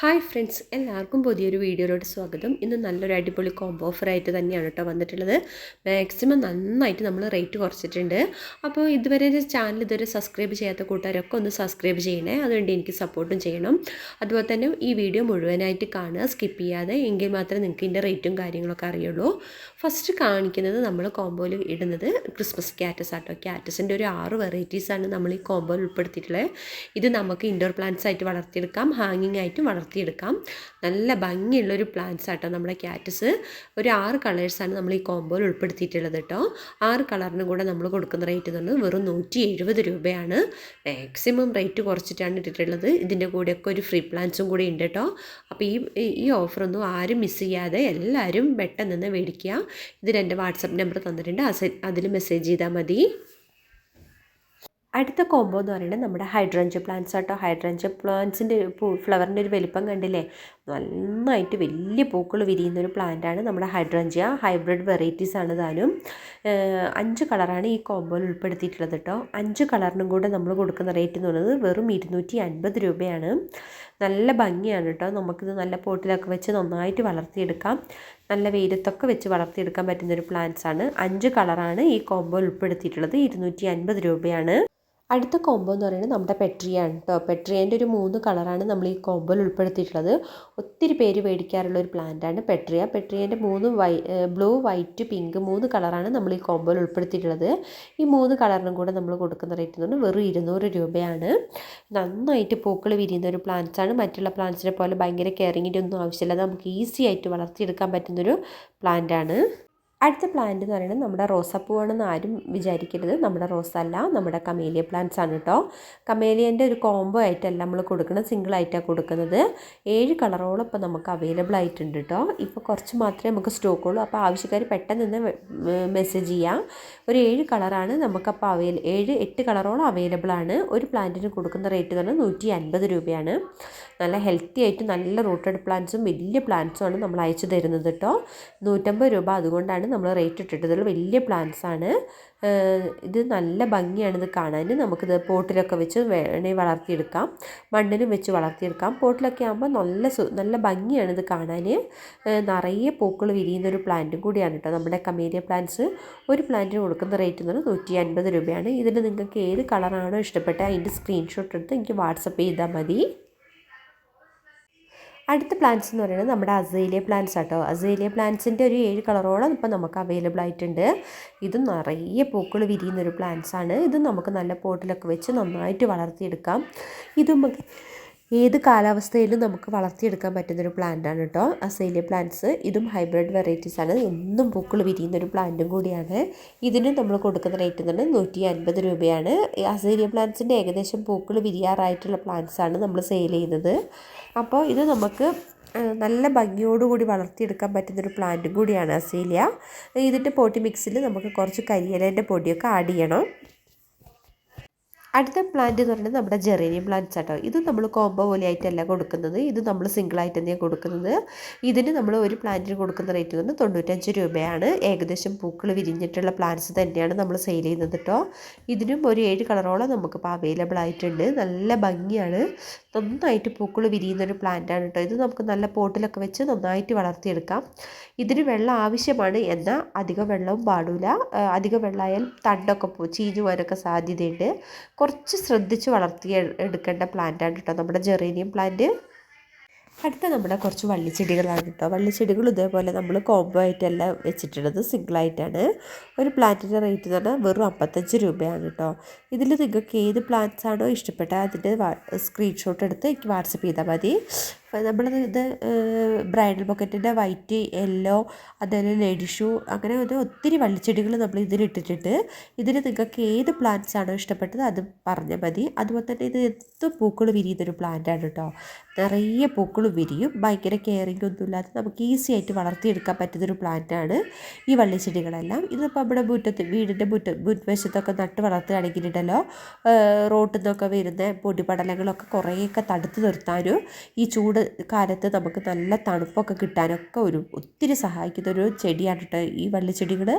Hi friends എല്ലാവർക്കും പുതിയൊരു വീഡിയോയിലോട്ട് സ്വാഗതം. ഇന്ന് നല്ലൊരു അടിപൊളി കോംബോ ഓഫറായിട്ട് തന്നെയാണ് കേട്ടോ വന്നിട്ടുള്ളത്. മാക്സിമം നന്നായിട്ട് നമ്മൾ റേറ്റ് കുറച്ചിട്ടുണ്ട്. അപ്പോൾ ഇതുവരെ ചാനൽ ഇതുവരെ സബ്സ്ക്രൈബ് ചെയ്യാത്ത കൂട്ടുകാരൊക്കെ ഒന്ന് സബ്സ്ക്രൈബ് ചെയ്യണേ. അതുകൊണ്ട് എനിക്ക് സപ്പോർട്ടും ചെയ്യണം. അതുപോലെ തന്നെ ഈ വീഡിയോ മുഴുവനായിട്ട് കാണുക സ്കിപ്പ് ചെയ്യാതെ എങ്കിൽ മാത്രമേ നിങ്ങൾക്ക് ഇതിന്റെ റേറ്റും കാര്യങ്ങളൊക്കെ അറിയുള്ളൂ. ഫസ്റ്റ് കാണിക്കുന്നത് നമ്മൾ കോംബോയിൽ ഇടുന്നത് ക്രിസ്മസ് ക്യാറ്റസ് ആട്ടോ. ക്യാറ്റസിന്റെ ഒരു ആറ് വെറൈറ്റീസാണ് നമ്മൾ ഈ കോംബോയിൽ ഉൾപ്പെടുത്തിയിട്ടുള്ളത്. ഇത് നമുക്ക് ഇൻഡോർ പ്ലാന്റ്സ് ആയിട്ട് വളർത്തിയെടുക്കാം. ഹാങ്ങിങ് ആയിട്ടും വളർത്തിയെടുക്കാം നല്ല ഭംഗിയുള്ളൊരു പ്ലാന്റ്സ് ആട്ടോ നമ്മുടെ ക്യാറ്റസ് ഒരു ആറ് കളേഴ്സാണ് നമ്മൾ ഈ കോമ്പോയിൽ ഉൾപ്പെടുത്തിയിട്ടുള്ളത് കേട്ടോ. ആറ് കളറിനും കൂടെ നമ്മൾ കൊടുക്കുന്ന റേറ്റ് എന്ന് പറഞ്ഞാൽ വെറും നൂറ്റി എഴുപത് രൂപയാണ്. മാക്സിമം റേറ്റ് കുറച്ചിട്ടാണ് ഇട്ടിട്ടുള്ളത്. ഇതിന്റെ കൂടെയൊക്കെ ഒരു ഫ്രീ പ്ലാന്റ്സും കൂടി ഉണ്ട് കേട്ടോ. അപ്പോൾ ഈ ഈ ഓഫറൊന്നും ആരും മിസ് ചെയ്യാതെ എല്ലാവരും പെട്ടെന്ന് മേടിക്കുക. ഇതിൽ എന്റെ വാട്സപ്പ് നമ്പർ തന്നിട്ടുണ്ട്. അതിൽ മെസ്സേജ് ചെയ്താൽ മതി. അടുത്ത കോംബോ എന്ന് പറയുന്നത് നമ്മുടെ ഹൈഡ്രഞ്ച് പ്ലാന്റ്സ് ആട്ടോ. ഹൈഡ്രഞ്ച് പ്ലാന്റ്സിന്റെ പൂ ഫ്ലവറിന്റെ ഒരു വലിപ്പം കണ്ടില്ലേ? നന്നായിട്ട് വലിയ പൂക്കൾ വിരിയുന്ന ഒരു പ്ലാന്റാണ് നമ്മുടെ ഹൈഡ്രഞ്ചിയ ഹൈബ്രിഡ് വെറൈറ്റീസ് ആണ് താനും. അഞ്ച് കളറാണ് ഈ കോംബോയിൽ ഉൾപ്പെടുത്തിയിട്ടുള്ളത് കേട്ടോ. അഞ്ച് കളറിനും കൂടെ നമ്മൾ കൊടുക്കുന്ന റേറ്റ് എന്ന് പറയുന്നത് വെറും ഇരുന്നൂറ്റി അൻപത് രൂപയാണ്. നല്ല ഭംഗിയാണ് കേട്ടോ നമുക്കിത് നല്ല പോട്ടിലൊക്കെ വെച്ച് നന്നായിട്ട് വളർത്തിയെടുക്കാം. നല്ല വെയിലത്തൊക്കെ വെച്ച് വളർത്തിയെടുക്കാൻ പറ്റുന്നൊരു പ്ലാന്റ്സ് ആണ്. അഞ്ച് കളറാണ് ഈ കോംബോയിൽ ഉൾപ്പെടുത്തിയിട്ടുള്ളത്. ഇരുന്നൂറ്റി അൻപത് രൂപയാണ്. അടുത്ത കോംബോ എന്ന് പറയുന്നത് നമ്മുടെ പെട്രിയാണ് കേട്ടോ പെട്രിയേന്റെ ഒരു മൂന്ന് കളറാണ് നമ്മൾ ഈ കോംബോയിൽ ഉൾപ്പെടുത്തിയിട്ടുള്ളത്. ഒത്തിരി പേര് മേടിക്കാറുള്ള ഒരു പ്ലാന്റാണ് പെട്രിയ പെട്രിയേന്റെ മൂന്ന് വൈ ബ്ലൂ വൈറ്റ് പിങ്ക് മൂന്ന് കളറാണ് നമ്മൾ ഈ കോംബോയിൽ ഉൾപ്പെടുത്തിയിട്ടുള്ളത്. ഈ മൂന്ന് കളറിനും കൂടെ നമ്മൾ കൊടുക്കുന്ന റേറ്റ് എന്ന് പറഞ്ഞാൽ വെറും ഇരുന്നൂറ് രൂപയാണ്. നന്നായിട്ട് പൂക്കൾ വിരിയുന്ന ഒരു പ്ലാന്റ്സാണ് മറ്റുള്ള പ്ലാന്റ്സിനെ പോലെ ഭയങ്കര കെയറിങ്ങിന്റെ ഒന്നും ആവശ്യമില്ല. നമുക്ക് ഈസി ആയിട്ട് വളർത്തിയെടുക്കാൻ പറ്റുന്നൊരു പ്ലാന്റാണ് അടുത്ത പ്ലാന്റ് എന്ന് പറയുന്നത് നമ്മുടെ റോസാപ്പൂവാണെന്ന് ആരും വിചാരിക്കരുത്. നമ്മുടെ റോസ അല്ല നമ്മുടെ കമേലിയ പ്ലാന്റ്സ് ആണ് കേട്ടോ കമേലിയന്റെ ഒരു കോംബോ ആയിട്ടല്ല നമ്മൾ കൊടുക്കുന്നത് സിംഗിൾ ആയിട്ടാണ് കൊടുക്കുന്നത്. ഏഴ് കളറോളം ഇപ്പോൾ നമുക്ക് അവൈലബിൾ ആയിട്ടുണ്ട് കേട്ടോ ഇപ്പോൾ കുറച്ച് മാത്രമേ നമുക്ക് സ്റ്റോക്ക് ഉള്ളൂ. അപ്പോൾ ആവശ്യക്കാർ പെട്ടെന്ന് തന്നെ മെസ്സേജ് ചെയ്യാം. ഒരു ഏഴ് കളറാണ് നമുക്കപ്പോൾ അവൈല ഏഴ് എട്ട് കളറോളം അവൈലബിൾ ആണ്. ഒരു പ്ലാന്റിന് കൊടുക്കുന്ന റേറ്റ് എന്ന് പറഞ്ഞാൽ നൂറ്റി അൻപത് രൂപയാണ്. നല്ല ഹെൽത്തി ആയിട്ട് നല്ല റൂട്ടഡ് പ്ലാന്റ്സും വലിയ പ്ലാന്റ്സും ആണ് നമ്മൾ അയച്ചു തരുന്നത് കേട്ടോ നൂറ്റമ്പത് രൂപ അതുകൊണ്ടാണ് നമ്മൾ റേറ്റ് ഇട്ടിട്ട്. ഇതൊരു വലിയ പ്ലാന്റ്സ് ആണ്. ഇത് നല്ല ഭംഗിയാണ് ഇത് കാണാൻ നമുക്കിത് പോട്ടിലൊക്കെ വെച്ച് വേണേൽ വളർത്തിയെടുക്കാം. മണ്ണിലും വെച്ച് വളർത്തിയെടുക്കാം. പോട്ടിലൊക്കെ ആകുമ്പോൾ നല്ല നല്ല ഭംഗിയാണ് ഇത് കാണാൻ നിറയെ പൂക്കൾ വിരിയുന്ന ഒരു പ്ലാന്റും കൂടിയാണ് കേട്ടോ നമ്മുടെ കമേരിയ പ്ലാന്റ്സ് ഒരു പ്ലാന്റിന് കൊടുക്കുന്ന റേറ്റ് എന്ന് പറഞ്ഞാൽ നൂറ്റി അൻപത് രൂപയാണ്. ഇതിൽ നിങ്ങൾക്ക് ഏത് കളറാണോ ഇഷ്ടപ്പെട്ടത് അതിന്റെ സ്ക്രീൻഷോട്ട് എടുത്ത് എനിക്ക് വാട്സപ്പ് ചെയ്താൽ മതി. അടുത്ത പ്ലാന്റ്സ് എന്ന് പറയുന്നത് നമ്മുടെ അസേലിയ പ്ലാന്റ്സ് ആട്ടോ. അസേലിയ പ്ലാന്റ്സിന്റെ ഒരു ഏഴ് കളറോളം ഇപ്പോൾ നമുക്ക് അവൈലബിൾ ആയിട്ടുണ്ട്. ഇത് നിറയെ പൂക്കൾ വിരിയുന്ന ഒരു പ്ലാന്റ്സ് ആണ്. ഇത് നമുക്ക് നല്ല പോട്ടിലൊക്കെ വെച്ച് നന്നായിട്ട് വളർത്തിയെടുക്കാം. ഇതും ഏത് കാലാവസ്ഥയിലും നമുക്ക് വളർത്തിയെടുക്കാൻ പറ്റുന്നൊരു പ്ലാന്റാണ് കേട്ടോ അസേലിയ പ്ലാന്റ്സ് ഇതും ഹൈബ്രിഡ് വെറൈറ്റീസ് ആണ്. എന്നും പൂക്കൾ വിരിയുന്ന ഒരു പ്ലാന്റും കൂടിയാണ്. ഇതിന് നമ്മൾ കൊടുക്കുന്ന റേറ്റ് എന്ന് പറഞ്ഞാൽ നൂറ്റി അൻപത് രൂപയാണ് അസേലിയ പ്ലാന്റ്സിന്റെ ഏകദേശം പൂക്കൾ വിരിയാറായിട്ടുള്ള പ്ലാന്റ്സ് ആണ് നമ്മൾ സെയിൽ ചെയ്യുന്നത്. അപ്പോൾ ഇത് നമുക്ക് നല്ല ഭംഗിയോടുകൂടി വളർത്തിയെടുക്കാൻ പറ്റുന്നൊരു പ്ലാന്റും കൂടിയാണ് അസീലിയ ഇതിന്റെ പൊടി മിക്സിൽ നമുക്ക് കുറച്ച് കരിയിലേന്റെ പൊടിയൊക്കെ ആഡ് ചെയ്യണം. അടുത്ത പ്ലാന്റ് എന്ന് പറയുന്നത് നമ്മുടെ ജെറേനിയം പ്ലാന്റ്സ് ആട്ടോ. ഇത് നമ്മൾ കോംബോ പോലെ ആയിട്ടല്ല കൊടുക്കുന്നത്. ഇത് നമ്മൾ സിംഗിൾ ആയിട്ട് തന്നെയാണ് കൊടുക്കുന്നത്. ഇതിന് നമ്മൾ ഒരു പ്ലാന്റിന് കൊടുക്കുന്ന റേറ്റ് എന്ന് തൊണ്ണൂറ്റഞ്ച് രൂപയാണ്. ഏകദേശം പൂക്കൾ വിരിഞ്ഞിട്ടുള്ള പ്ലാന്റ്സ് തന്നെയാണ് നമ്മൾ സെയിൽ ചെയ്യുന്നത് കേട്ടോ ഇതിനും ഒരു ഏഴ് കളറോളം നമുക്കിപ്പോൾ അവൈലബിൾ ആയിട്ടുണ്ട്. നല്ല ഭംഗിയാണ്. നന്നായിട്ട് പൂക്കൾ വിരിയുന്ന ഒരു പ്ലാന്റാണ് കേട്ടോ ഇത് നമുക്ക് നല്ല പോട്ടിലൊക്കെ വെച്ച് നന്നായിട്ട് വളർത്തിയെടുക്കാം. ഇതിന് വെള്ളം ആവശ്യമാണ്. എന്നാൽ അധികം വെള്ളവും പാടില്ല അധികം വെള്ളമായാൽ തണ്ടൊക്കെ പോ ചീഞ്ഞു പോകാനൊക്കെ സാധ്യതയുണ്ട്. കുറച്ച് ശ്രദ്ധിച്ച് വളർത്തി എടുക്കേണ്ട പ്ലാന്റാണ് കേട്ടോ നമ്മുടെ ജെറേനിയം പ്ലാന്റ് അടുത്ത നമ്മുടെ കുറച്ച് വള്ളിച്ചെടികളാണ് കേട്ടോ വള്ളിച്ചെടികൾ ഇതേപോലെ നമ്മൾ കോംബോ ആയിട്ടല്ല വെച്ചിട്ടുള്ളത് സിംഗിളായിട്ടാണ് ഒരു പ്ലാന്റിന്റെ റേറ്റ് എന്ന് പറഞ്ഞാൽ വെറും അമ്പത്തഞ്ച് രൂപയാണ് കേട്ടോ ഇതിൽ നിങ്ങൾക്ക് ഏത് പ്ലാന്റ്സ് ആണോ ഇഷ്ടപ്പെട്ടത് അതിന്റെ സ്ക്രീൻഷോട്ട് എടുത്ത് എനിക്ക് വാട്സപ്പ് ചെയ്താൽ മതി. നമ്മൾ ഇത് ബ്രൈഡൽ ബൊക്കറ്റിന്റെ വൈറ്റ് യെല്ലോ അതുപോലെ ലേഡി ഷൂ അങ്ങനെ ഒരു ഒത്തിരി വള്ളിച്ചെടികൾ നമ്മൾ ഇതിലിട്ടിട്ടുണ്ട് ഇതിൽ നിങ്ങൾക്ക് ഏത് പ്ലാന്റ്സ് ആണോ ഇഷ്ടപ്പെട്ടത് അത് പറഞ്ഞാൽ മതി. അതുപോലെ തന്നെ ഇത് എന്ത് പൂക്കൾ വിരിയുന്നൊരു പ്ലാന്റ് ആണ് കേട്ടോ നിറയെ പൂക്കൾ വിരിയും. ഭയങ്കര കെയറിങ് ഒന്നും ഇല്ലാതെ നമുക്ക് ഈസി ആയിട്ട് വളർത്തിയെടുക്കാൻ പറ്റുന്നൊരു ആണ് ഈ വള്ളിച്ചെടികളെല്ലാം ഇതിപ്പോൾ നമ്മുടെ മുറ്റത്ത് വീടിന്റെ മുറ്റ മുൻവശത്തൊക്കെ നട്ട് വളർത്തുകയാണെങ്കിലുണ്ടല്ലോ റോട്ടിൽ നിന്നൊക്കെ വരുന്ന പൊടിപടലങ്ങളൊക്കെ കുറേയൊക്കെ തടുത്ത് നിർത്താനും ഈ ചൂട് കാലത്ത് നമുക്ക് നല്ല തണുപ്പൊക്കെ കിട്ടാനൊക്കെ ഒരു ഒത്തിരി സഹായിക്കുന്ന ഒരു ചെടിയാണ് കേട്ടോ ഈ വള്ളിച്ചെടികൾ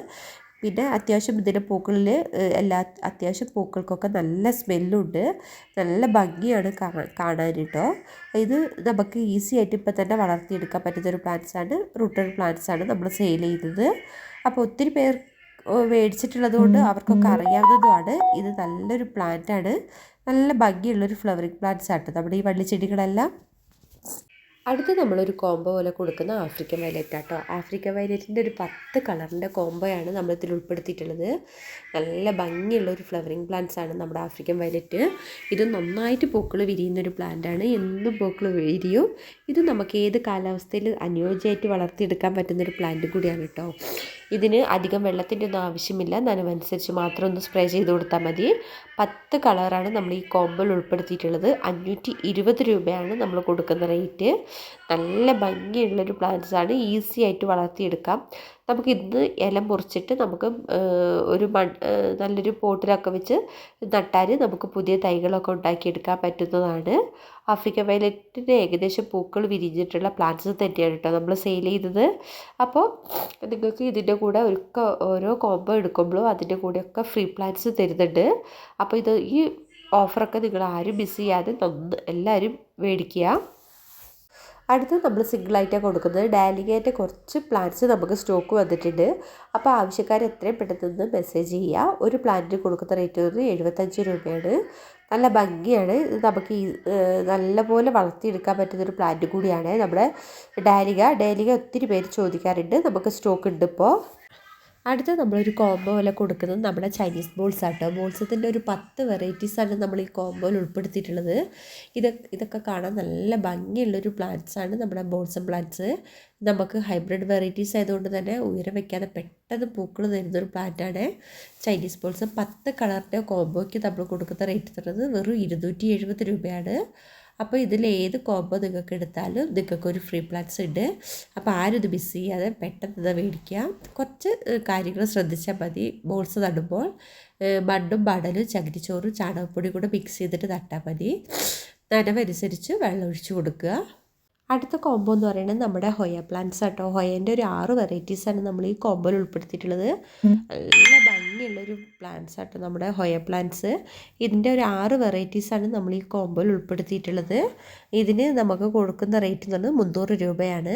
പിന്നെ അത്യാവശ്യം ഇതിന്റെ പൂക്കളിൽ എല്ലാ അത്യാവശ്യം പൂക്കൾക്കൊക്കെ നല്ല സ്മെല്ലുണ്ട്. നല്ല ഭംഗിയാണ് കാണാൻ കേട്ടോ. ഇത് നമുക്ക് ഈസി ആയിട്ട് ഇപ്പം തന്നെ വളർത്തിയെടുക്കാൻ പറ്റുന്നൊരു പ്ലാന്റ്സ് ആണ് റൂട്ടഡ് പ്ലാന്റ്സ് ആണ് നമ്മൾ സെയിൽ ചെയ്തത്. അപ്പോൾ ഒത്തിരി പേർ മേടിച്ചിട്ടുള്ളത് കൊണ്ട് അവർക്കൊക്കെ അറിയാവുന്നതുമാണ്. ഇത് നല്ലൊരു പ്ലാന്റ് ആണ്. നല്ല ഭംഗിയുള്ളൊരു ഫ്ലവറിങ് പ്ലാന്റ്സ് ആട്ടോ നമ്മുടെ ഈ വള്ളിച്ചെടികളെല്ലാം. അടുത്ത് നമ്മളൊരു കോംബോ പോലെ കൊടുക്കുന്ന ആഫ്രിക്കൻ വയലറ്റ് ആട്ടോ. ആഫ്രിക്കൻ വയലറ്റിന്റെ ഒരു പത്ത് കളറിന്റെ കോംബോയാണ് നമ്മൾ ഇതിൽ ഉൾപ്പെടുത്തിയിട്ടുള്ളത്. നല്ല ഭംഗിയുള്ള ഒരു ഫ്ലവറിങ് പ്ലാന്റ്സ് ആണ് നമ്മുടെ ആഫ്രിക്കൻ വയലറ്റ് ഇത് നന്നായിട്ട് പൂക്കൾ വിരിയുന്ന ഒരു പ്ലാന്റാണ് എന്നും പൂക്കൾ വിരിയും. ഇത് നമുക്ക് ഏത് കാലാവസ്ഥയിൽ അനുയോജ്യമായിട്ട് വളർത്തിയെടുക്കാൻ പറ്റുന്ന ഒരു പ്ലാന്റ് കൂടിയാണ് കേട്ടോ ഇതിന് അധികം വെള്ളത്തിന്റെ ഒന്നും ആവശ്യമില്ല. നനവനുസരിച്ച് മാത്രം ഒന്ന് സ്പ്രേ ചെയ്ത് കൊടുത്താൽ മതി. പത്ത് കളറാണ് നമ്മൾ ഈ കോമ്പിൽ ഉൾപ്പെടുത്തിയിട്ടുള്ളത്. അഞ്ഞൂറ്റി ഇരുപത് രൂപയാണ് നമ്മൾ കൊടുക്കുന്ന റേറ്റ് നല്ല ഭംഗിയുള്ളൊരു പ്ലാന്റ്സ് ആണ്. ഈസി ആയിട്ട് വളർത്തിയെടുക്കാം. നമുക്ക് ഇന്ന് ഇല മുറിച്ചിട്ട് നമുക്ക് ഒരു മൺ നല്ലൊരു പോട്ടിലൊക്കെ വെച്ച് നട്ടാൽ നമുക്ക് പുതിയ തൈകളൊക്കെ ഉണ്ടാക്കിയെടുക്കാൻ പറ്റുന്നതാണ്. ആഫ്രിക്കൻ വയലറ്റിന്റെ ഏകദേശം പൂക്കൾ വിരിഞ്ഞിട്ടുള്ള പ്ലാന്റ്സ് തന്നെയാണ് കേട്ടോ നമ്മൾ സെയിൽ ചെയ്തത്. അപ്പോൾ നിങ്ങൾക്ക് ഇതിന്റെ കൂടെ ഒരു ഓരോ കോംബോ എടുക്കുമ്പോഴും അതിന്റെ കൂടെയൊക്കെ ഫ്രീ പ്ലാന്റ്സ് തരുന്നുണ്ട്. അപ്പോൾ ഇത് ഈ ഓഫറൊക്കെ നിങ്ങൾ ആരും മിസ് ചെയ്യാതെ എല്ലാവരും മേടിക്കുക. അടുത്ത് നമ്മൾ സിംഗിളായിട്ടാണ് കൊടുക്കുന്നത് ഡാലിഗേറ്റ കുറച്ച് പ്ലാന്റ്സ് നമുക്ക് സ്റ്റോക്ക് വന്നിട്ടുണ്ട്. അപ്പോൾ ആവശ്യക്കാർ എത്രയും പെട്ടെന്ന് മെസ്സേജ് ചെയ്യുക. ഒരു പ്ലാന്റിന് കൊടുക്കുന്ന റേറ്റ് വന്ന് എഴുപത്തഞ്ച് രൂപയാണ്. നല്ല ഭംഗിയാണ്. ഇത് നമുക്ക് ഈ നല്ലപോലെ വളർത്തിയെടുക്കാൻ പറ്റുന്നൊരു പ്ലാന്റ് കൂടിയാണ് നമ്മുടെ ഡാലിക. ഡാലിക ഒത്തിരി പേര് ചോദിക്കാറുണ്ട്. നമുക്ക് സ്റ്റോക്ക് ഉണ്ട് ഇപ്പോൾ അടുത്ത നമ്മളൊരു കോംബോ വില കൊടുക്കുന്നത് നമ്മുടെ ചൈനീസ് ബോൾസ് ആട്ടോ. ബോൾസത്തിന്റെ ഒരു പത്ത് വെറൈറ്റീസാണ് നമ്മൾ ഈ കോംബോയിൽ ഉൾപ്പെടുത്തിയിട്ടുള്ളത്. ഇത് ഇതൊക്കെ കാണാൻ നല്ല ഭംഗിയുള്ളൊരു പ്ലാന്റ്സ് ആണ് നമ്മുടെ ബോൾസം പ്ലാന്റ്സ് നമുക്ക് ഹൈബ്രിഡ് വെറൈറ്റീസ് ആയതുകൊണ്ട് തന്നെ ഉയരം വയ്ക്കാതെ പെട്ടെന്ന് പൂക്കൾ തരുന്നൊരു പ്ലാന്റാണ് ചൈനീസ് ബോൾസ് പത്ത് കളറിന്റെ കോംബോയ്ക്ക് നമ്മൾ കൊടുക്കുന്ന റേറ്റ് തരുന്നത് വെറും ഇരുന്നൂറ്റി രൂപയാണ്. അപ്പോൾ ഇതിൽ ഏത് കോംബോ നിങ്ങൾക്ക് എടുത്താലും നിങ്ങൾക്ക് ഒരു ഫ്രീ പ്ലാൻസ് ഉണ്ട്. അപ്പോൾ ആരും ഇത് മിസ് ചെയ്യാതെ പെട്ടെന്ന് ഇത് മേടിക്കുക കുറച്ച് കാര്യങ്ങൾ ശ്രദ്ധിച്ചാൽ മതി. ബോൾസ് നടുമ്പോൾ മണ്ണും മടലും ചകിരിച്ചോറും ചാണകപ്പൊടി കൂടെ മിക്സ് ചെയ്തിട്ട് നട്ടാൽ മതി. നനവനുസരിച്ച് വെള്ളം ഒഴിച്ചു കൊടുക്കുക. അടുത്ത കോംബോ എന്ന് പറയുന്നത് നമ്മുടെ ഹൊയ പ്ലാന്റ്സ് ആട്ടോ. ഹൊയേന്റെ ഒരു ആറ് വെറൈറ്റീസാണ് നമ്മൾ ഈ കോംബോയിൽ ഉൾപ്പെടുത്തിയിട്ടുള്ളത്. നല്ല ഭംഗിയുള്ളൊരു പ്ലാന്റ്സ് ആട്ടോ നമ്മുടെ ഹൊയ പ്ലാന്റ്സ് ഇതിന്റെ ഒരു ആറ് വെറൈറ്റീസാണ് നമ്മൾ ഈ കോമ്പോയിൽ ഉൾപ്പെടുത്തിയിട്ടുള്ളത്. ഇതിന് നമുക്ക് കൊടുക്കുന്ന റേറ്റ് എന്ന് പറഞ്ഞാൽ മുന്നൂറ് രൂപയാണ്.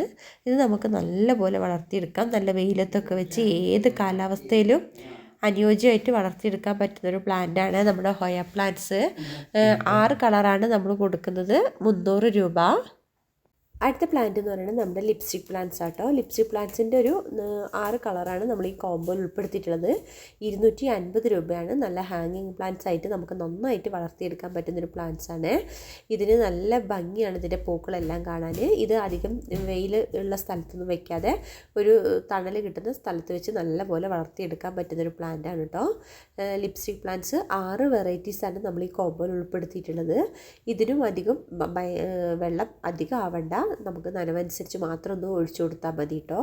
ഇത് നമുക്ക് നല്ലപോലെ വളർത്തിയെടുക്കാം. നല്ല വെയിലത്തൊക്കെ വെച്ച് ഏത് കാലാവസ്ഥയിലും അനുയോജ്യമായിട്ട് വളർത്തിയെടുക്കാൻ പറ്റുന്നൊരു പ്ലാന്റാണ് നമ്മുടെ ഹൊയ പ്ലാന്റ്സ് ആറ് കളറാണ് നമ്മൾ കൊടുക്കുന്നത്. മുന്നൂറ് രൂപ. അടുത്ത പ്ലാന്റ് എന്ന് പറയുന്നത് നമ്മുടെ ലിപ്സ്റ്റിക് പ്ലാന്റ്സ് ആട്ടോ. ലിപ്സ്റ്റിക് പ്ലാന്റ്സിന്റെ ഒരു ആറ് കളറാണ് നമ്മൾ ഈ കോമ്പോയിൽ ഉൾപ്പെടുത്തിയിട്ടുള്ളത്. ഇരുന്നൂറ്റി അൻപത് രൂപയാണ്. നല്ല ഹാങ്ങിങ് പ്ലാന്റ്സ് ആയിട്ട് നമുക്ക് നന്നായിട്ട് വളർത്തിയെടുക്കാൻ പറ്റുന്നൊരു പ്ലാന്റ്സ് ആണ്. ഇതിന് നല്ല ഭംഗിയാണ് ഇതിന്റെ പൂക്കളെല്ലാം കാണാൻ ഇത് അധികം വെയിൽ ഉള്ള സ്ഥലത്തൊന്നും വെക്കാതെ ഒരു തണൽ കിട്ടുന്ന സ്ഥലത്ത് വെച്ച് നല്ലപോലെ വളർത്തിയെടുക്കാൻ പറ്റുന്നൊരു പ്ലാന്റ് ആണ് കേട്ടോ ലിപ്സ്റ്റിക് പ്ലാന്റ്സ് ആറ് വെറൈറ്റീസാണ് നമ്മൾ ഈ കോമ്പോയിൽ ഉൾപ്പെടുത്തിയിട്ടുള്ളത്. ഇതിനും അധികം വെള്ളം അധികം ആവണ്ട. നമുക്ക് നനവനുസരിച്ച് മാത്രം ഒന്ന് ഒഴിച്ചു കൊടുത്താൽ മതി കേട്ടോ.